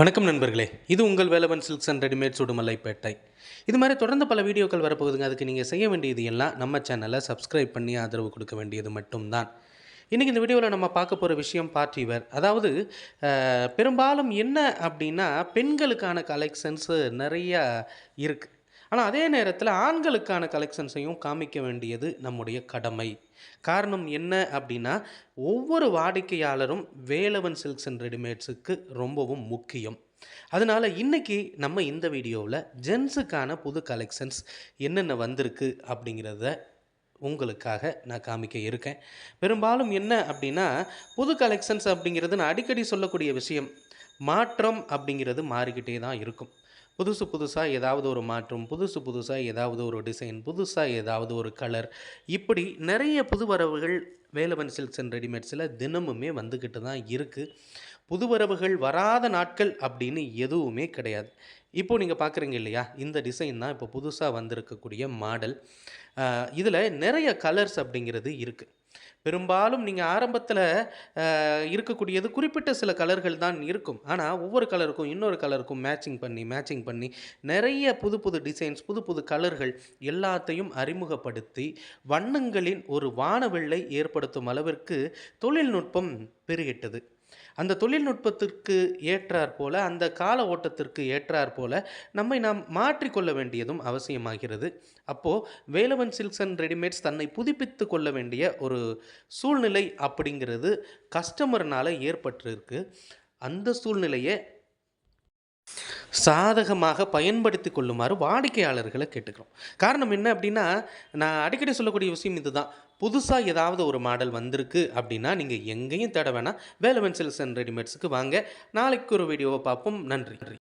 வணக்கம் நண்பர்களே. இது உங்கள் வேலவன் சில்க்ஸ் அண்ட் ரெடிமேட் சுடுமலைப்பேட்டை இது மாதிரி தொடர்ந்து பல வீடியோக்கள் வரப்போகுதுங்க. அதுக்கு நீங்கள் செய்ய வேண்டியது எல்லாம் நம்ம சேனலை சப்ஸ்கிரைப் பண்ணி ஆதரவு கொடுக்க வேண்டியது மட்டும்தான். இன்றைக்கி இந்த வீடியோவில் நம்ம பார்க்க போகிற விஷயம் பார்ட்டிவர் அதாவது பெரும்பாலும் என்ன அப்படின்னா பெண்களுக்கான கலெக்ஷன்ஸு நிறையா இருக்குது ஆனால் அதே நேரத்தில் ஆண்களுக்கான கலெக்ஷன்ஸையும் காமிக்க வேண்டியது நம்முடைய கடமை. காரணம் என்ன அப்படின்னா ஒவ்வொரு வாடிக்கையாளரும் வேலவன் சில்க்ஸ் அண்ட் ரெடிமேட்ஸுக்கு ரொம்பவும் முக்கியம். அதனால் இன்றைக்கி நம்ம இந்த வீடியோவில் ஜென்ஸுக்கான புது கலெக்ஷன்ஸ் என்னென்ன வந்திருக்கு அப்படிங்கிறத உங்களுக்காக நான் காமிக்க இருக்கேன். பெரும்பாலும் என்ன அப்படின்னா புது கலெக்ஷன்ஸ் அப்படிங்கிறது நான் அடிக்கடி சொல்லக்கூடிய விஷயம். மாற்றம் அப்படிங்கிறது மாறிக்கிட்டே தான் இருக்கும். புதுசு புதுசாக ஏதாவது ஒரு மாற்றம் புதுசு புதுசாக ஏதாவது ஒரு டிசைன் புதுசாக ஏதாவது ஒரு கலர் இப்படி நிறைய புது வரவுகள் வேலவன் சில்க்ஸ் அண்ட் ரெடிமேட்ஸில் தினமுமே வந்துக்கிட்டு தான் இருக்குது புது வரவுகள் வராத நாட்கள் அப்படின்னு எதுவுமே கிடையாது. இப்போ நீங்கள் பார்க்குறீங்க இல்லையா? இந்த டிசைன் தான் இப்போ புதுசாக வந்திருக்கக்கூடிய மாடல் இதில் நிறைய கலர்ஸ் அப்படிங்கிறது இருக்குது பெரும்பாலும் நீங்கள் ஆரம்பத்தில் இருக்கக்கூடியது குறிப்பிட்ட சில கலர்கள் தான் இருக்கும். ஆனால் ஒவ்வொரு கலருக்கும் இன்னொரு கலருக்கும் மேட்சிங் பண்ணி மேட்சிங் பண்ணி நிறைய புது புது டிசைன்ஸ் புது புது கலர்கள் எல்லாத்தையும் அறிமுகப்படுத்தி வண்ணங்களின் ஒரு வானவெள்ளை ஏற்படுத்தும் அளவிற்கு தொழில்நுட்பம் பெருகிட்டது. அந்த தொழில்நுட்பத்திற்கு ஏற்றாற் போல அந்த கால ஓட்டத்திற்கு ஏற்றாற் போல நம்மை நாம் மாற்றிக்கொள்ள வேண்டியதும் அவசியமாகிறது. அப்போது வேலவன் சில்க்ஸ் அண்ட் ரெடிமேட்ஸ் தன்னை புதுப்பித்து கொள்ள வேண்டிய ஒரு சூழ்நிலை அப்படிங்கிறது கஸ்டமர்னால் ஏற்பட்டிருக்கு. அந்த சூழ்நிலையை சாதகமாக பயன்படுத்தி கொள்ளுமாறு வாடிக்கையாளர்களை கேட்டுக்கிறோம். காரணம் என்ன அப்படின்னா நான் அடிக்கடி சொல்லக்கூடிய விஷயம் இதுதான். புதுசாக ஏதாவது ஒரு மாடல் வந்திருக்கு அப்படின்னா நீங்கள் எங்கேயும் தேட வேணாம். வேலவன் சில்ஸ் அண்ட் ரெடிமேட்ஸுக்கு வாங்க. நாளைக்கு ஒரு வீடியோவை பார்ப்போம். நன்றி நன்றி.